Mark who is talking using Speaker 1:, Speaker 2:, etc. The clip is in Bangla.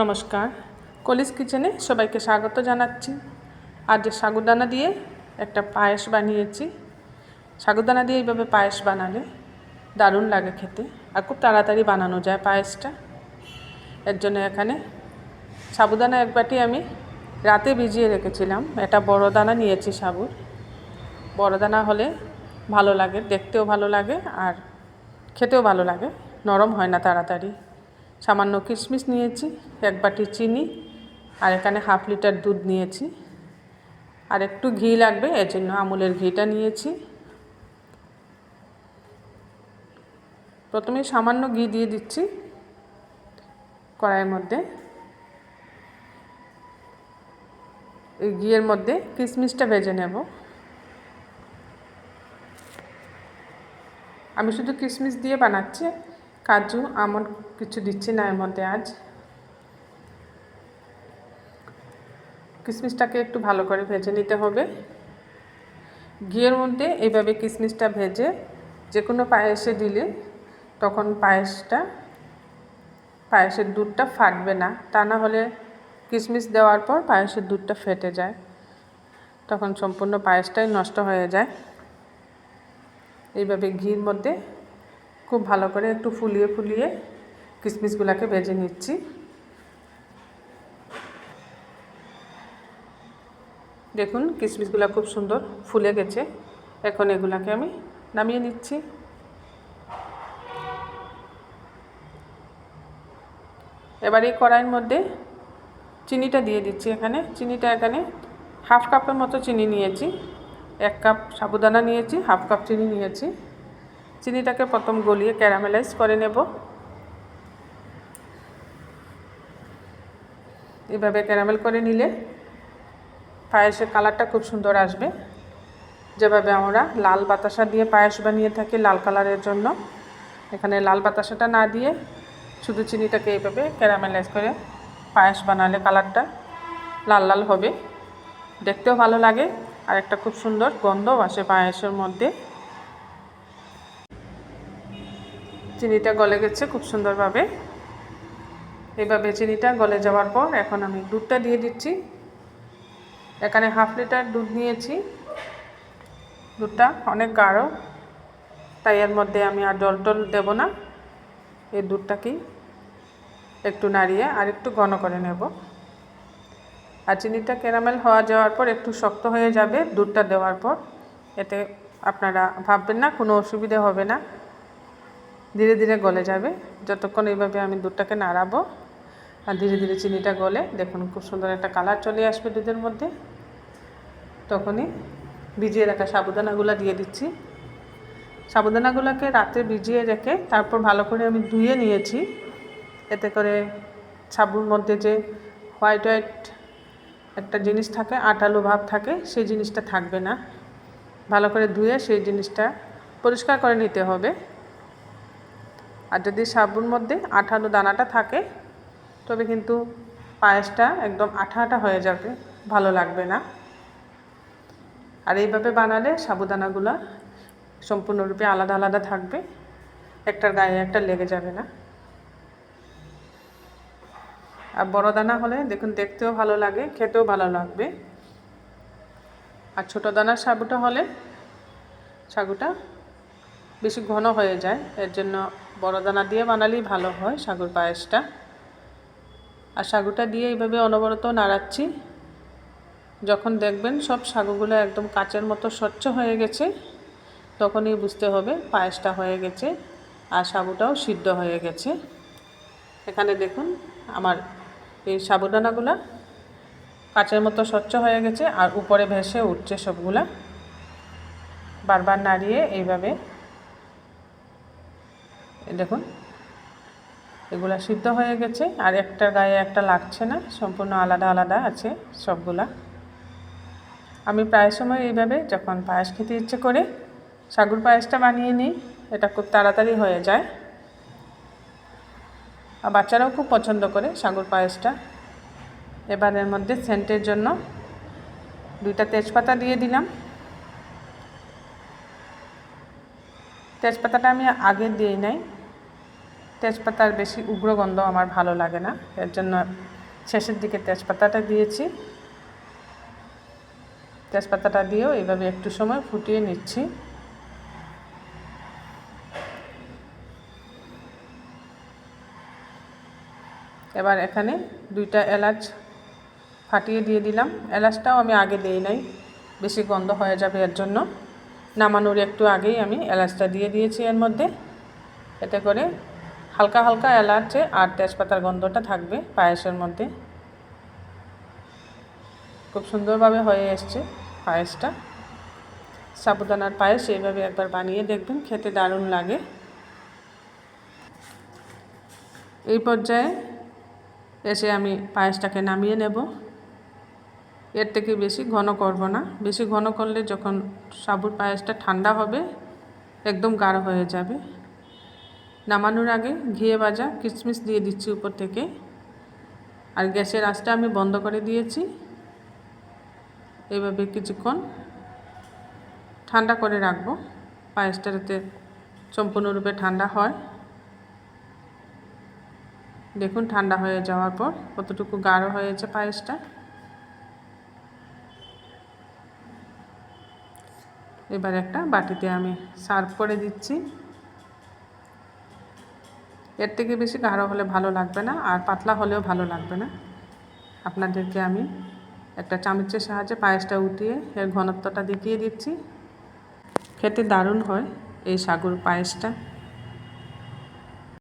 Speaker 1: নমস্কার। কলিস কিচেনে সবাইকে স্বাগত জানাচ্ছি। আজ সাগুদানা দিয়ে একটা পায়েস বানিয়েছি, সাগুদানা দিয়ে এইভাবে পায়েস বানালে দারুণ লাগে খেতে আর খুব তাড়াতাড়ি বানানো যায় পায়েসটা। এর জন্য এখানে সাবুদানা এক বাটি আমি রাতে ভিজিয়ে রেখেছিলাম। এটা বড় দানা নিয়েছি সাবুর। বড় দানা হলে ভালো লাগে, দেখতেও ভালো লাগে আর খেতেও ভালো লাগে। নরম হয় না তাড়াতাড়ি। সামান্য কিশমিশ নিয়েছি, এক বাটি চিনি আর এখানে হাফ লিটার দুধ নিয়েছি। আর একটু ঘি লাগবে, এর জন্য আমুলের ঘিটা নিয়েছি। প্রথমে সামান্য ঘি দিয়ে দিচ্ছি কড়াইয়ের মধ্যে। এই ঘিয়ের মধ্যে কিশমিশটা ভেজে নেব। আমি শুধু কিশমিশ দিয়ে বানাচ্ছি কাজু, আমন্ড কিছু দিচ্ছি না এর মধ্যে আজ। কিশমিশটাকে একটু ভালো করে ভেজে নিতে হবে। ঘিয়ের মধ্যে এইভাবে কিশমিশটা ভেজে যে কোনো পায়েসে দিলে তখন পায়েসটা, পায়েসের দুধটা ফাটবে না। তা না হলে কিশমিশ দেওয়ার পর পায়েসের দুধটা ফেটে যায়। তখন সম্পূর্ণ পায়েসটাই নষ্ট হয়ে যায়। এইভাবে ঘির মধ্যে খুব ভালো করে একটু ফুলিয়ে ফুলিয়ে কিশমিশগুলোকে ভেজে নিচ্ছি। দেখুন কিশমিশগুলো খুব সুন্দর ফুলে গেছে। এখন এগুলাকে আমি নামিয়ে নিচ্ছি। এবার এই কড়াইয়ের মধ্যে চিনিটা দিয়ে দিচ্ছি এখানে। চিনিটা এখানে হাফ কাপের মতো চিনি নিয়েছি। এক কাপ সাবুদানা নিয়েছি, হাফ কাপ চিনি নিয়েছি। চিনিটাকে প্রথম গলিয়ে ক্যারামেলাইজ করে নেব। এভাবে ক্যারামেল করে নিলে পায়েসের কালারটা খুব সুন্দর আসবে। যেভাবে আমরা লাল বাতাসা দিয়ে পায়েস বানিয়ে থাকি লাল কালারের জন্য। এখানে লাল বাতাসাটা না দিয়ে শুধু চিনিটাকে এইভাবে ক্যারামেলাইজ করে পায়েস বানালে কালারটা লাল লাল হবে। দেখতেও ভালো লাগে। আর একটা খুব সুন্দর গন্ধও আসে পায়েসের মধ্যে। চিনিটা গলে গেছে খুব সুন্দরভাবে। এইভাবে চিনিটা গলে যাওয়ার পর এখন আমি দুধটা দিয়ে দিচ্ছি। এখানে হাফ লিটার দুধ নিয়েছি। দুধটা অনেক গাঢ়, তাই এর মধ্যে আমি আর জল টল দেবো না। এই দুধটাকেই একটু নাড়িয়ে আর একটু ঘন করে নেব। আর চিনিটা ক্যারামেল হওয়া যাওয়ার পর একটু শক্ত হয়ে যাবে দুধটা দেওয়ার পর। এতে আপনারা ভাববেন না, কোনো অসুবিধে হবে না। ধীরে ধীরে গলে যাবে। যতক্ষণ এইভাবে আমি দুধটাকে নাড়াবো আর ধীরে ধীরে চিনিটা গলে, দেখুন খুব সুন্দর একটা কালার চলে আসবে দুধের মধ্যে। তখনই ভিজিয়ে রাখা সাবুদানাগুলো দিয়ে দিচ্ছি। সাবুদানাগুলোকে রাতে ভিজিয়ে রেখে তারপর ভালো করে আমি ধুয়ে নিয়েছি। এতে করে সাবুর মধ্যে যে হোয়াইট হোয়াইট একটা জিনিস থাকে আটালো ভাব থাকে, সেই জিনিসটা থাকবে না। ভালো করে ধুয়ে সেই জিনিসটা পরিষ্কার করে নিতে হবে। আর যদি সাবুর মধ্যে আঠালো দানাটা থাকে, তবে কিন্তু পায়েসটা একদম আঠা আঠা হয়ে যাবে, ভালো লাগবে না। আর এইভাবে বানালে সাবুদানাগুলো সম্পূর্ণরূপে আলাদা আলাদা থাকবে, একটার গায়ে একটা লেগে যাবে না। আর বড় দানা হলে দেখুন দেখতেও ভালো লাগে, খেতেও ভালো লাগবে। আর ছোটো দানার সাবুটা হলে সাগুটা বেশি ঘন হয়ে যায়। এর জন্য বড় দানা দিয়ে বানালেই ভালো হয় সাগুর পায়েসটা। আর সাগুটা দিয়ে এইভাবে অনবরত নাড়াচ্ছি। যখন দেখবেন সব সাগুগুলো একদম কাচের মতো স্বচ্ছ হয়ে গেছে, তখনই বুঝতে হবে পায়েসটা হয়ে গেছে আর সাবুটাও সিদ্ধ হয়ে গেছে। এখানে দেখুন আমার এই সাবুদানাগুলো কাচের মতো স্বচ্ছ হয়ে গেছে আর উপরে ভেসে উঠছে সবগুলা। বারবার নাড়িয়ে এইভাবে দেখুন। এগুলা সিদ্ধ হয়ে গেছে, আর একটা গায়ে একটা লাগছে না, সম্পূর্ণ আলাদা আলাদা আছে সবগুলা। আমি প্রায় সময় এইভাবে যখন পায়েস খেতে ইচ্ছে করে, সাগুর পায়েসটা বানিয়ে নিই, এটা খুব তাড়াতাড়ি হয়ে যায়। আর বাচ্চারাও খুব পছন্দ করে সাগর পায়েসটা। এবার এর মধ্যে সেন্টের জন্য দুইটা তেজপাতা দিয়ে দিলাম। তেজপাতাটা আমি আগে দিই নাই তেজপাতার বেশি উগ্র গন্ধ আমার ভালো লাগে না। এর জন্য শেষের দিকে তেজপাতাটা দিয়েছি। তেজপাতাটা দিয়েও এইভাবে একটু সময় ফুটিয়ে নিচ্ছি। এবার এখানে দুইটা এলাচ ফাটিয়ে দিয়ে দিলাম। এলাচটাও আমি আগে দিই নাই, বেশি গন্ধ হয়ে যাবে এর জন্য। নামানোর একটু আগেই আমি এলাচটা দিয়ে দিয়েছি এর মধ্যে। এতে করে হালকা হালকা এলাচে আর তেজপাতার গন্ধটা থাকবে পায়েসের মধ্যে। খুব সুন্দরভাবে হয়ে এসছে পায়েসটা। সাবুদানার পায়েস এইভাবে একবার বানিয়ে দেখবেন, খেতে দারুণ লাগে। এই পর্যায়ে এসে আমি পায়েসটাকে নামিয়ে নেব। এর থেকে বেশি ঘন করব না। বেশি ঘন করলে যখন সাবুর পায়েসটা ঠান্ডা হবে, একদম গাঢ় হয়ে যাবে। নামানোর আগে ঘিয়ে ভাজা কিশমিশ দিয়ে দিচ্ছি উপর থেকে। আর গ্যাসের আঁচটা আমি বন্ধ করে দিয়েছি। এইভাবে কিছুক্ষণ ঠান্ডা করে রাখব। পায়েসটা যাতে সম্পূর্ণরূপে ঠান্ডা হয়। দেখুন, ঠান্ডা হয়ে যাওয়ার পর কতটুকু গাঢ় হয়েছে পায়েসটা। এবার একটা বাটিতে আমি সার্ভ করে দিচ্ছি। এর থেকে বেশি গাঢ় হলে ভালো লাগবে না, আর পাতলা হলেও ভালো লাগবে না। আপনাদেরকে আমি একটা চামচের সাহায্যে পায়েসটা উঠিয়ে এর ঘনত্বটা দেখিয়ে দিচ্ছি। খেতে দারুণ হয় এই সাগর পায়েসটা।